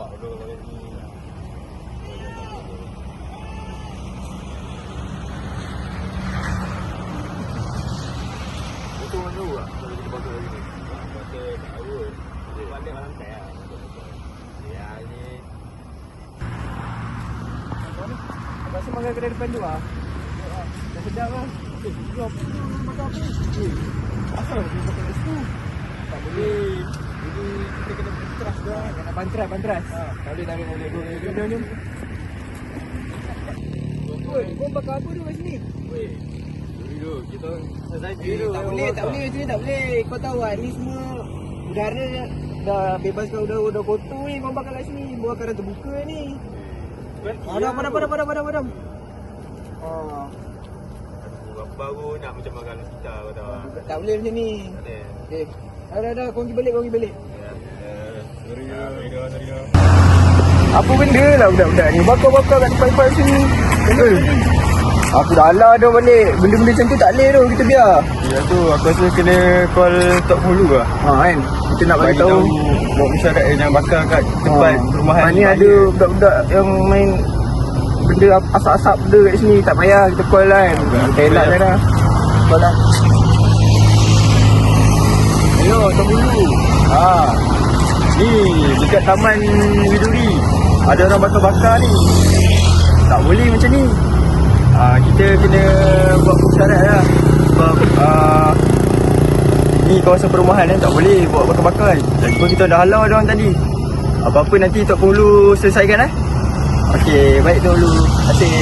nampak dulu kalau ni Itu mana lah Kalau kita bawa lagi ni Kita tak tahu Dia balik malam lah Ya ni Aku rasa makan kedai depan tu lah Dah sedap lah Eh, apa? Apa? Eh, apa? Eh, apa? Dah. Kena bantras, bantras. Ha, tak boleh, tak boleh, tak boleh. Oi, kau bakar apa tu kat sini? Weh Dulu kita Selesai Eh, tak boleh, tak boleh macam ni, tak boleh. Kau tahu kan, ni semua udara dah bebas kau dah dah kotor ni kau bakar kat sini. Buat kerana terbuka ni. Padam, padam, padam, padam, padam, padam. Oh, Baru nak macam makan kita kau tahu lah tak boleh macam ni. Tak boleh Okey. Dah, dah, dah. Kau pergi balik, kau pergi balik. Ya Sorry dah Sorry dah Sorry dah Apa benda lah budak-budak ni? Bakar-bakar kat depan-depan sini. Eh. Aku dah alah dah balik. Benda-benda macam tu tak boleh tu Kita biar. Ya tu aku rasa kena call Tok Hulu lah. Ha kan? Kita nak bagi tahu Buat masyarakat yang bakar kat tempat Ha. perumahan Ha, ni ada budak-budak yang main Benda asap-asap benda kat sini. Tak payah kita call lah kan? Kita elak je dah. Call lah. Ayo Tok Hulu Ha Ni dekat Taman Widuri. Ada orang bakar-bakar ni. Tak boleh macam ni. Ha, Kita kena buat syarat lah. Sebab uh, Ni kawasan perumahan kan tak boleh buat bakar-bakar kan. Lagipun kita dah halau dia orang tadi. Apa-apa nanti Tok Hulu selesaikan eh. Okey, baik Hulu Terima kasih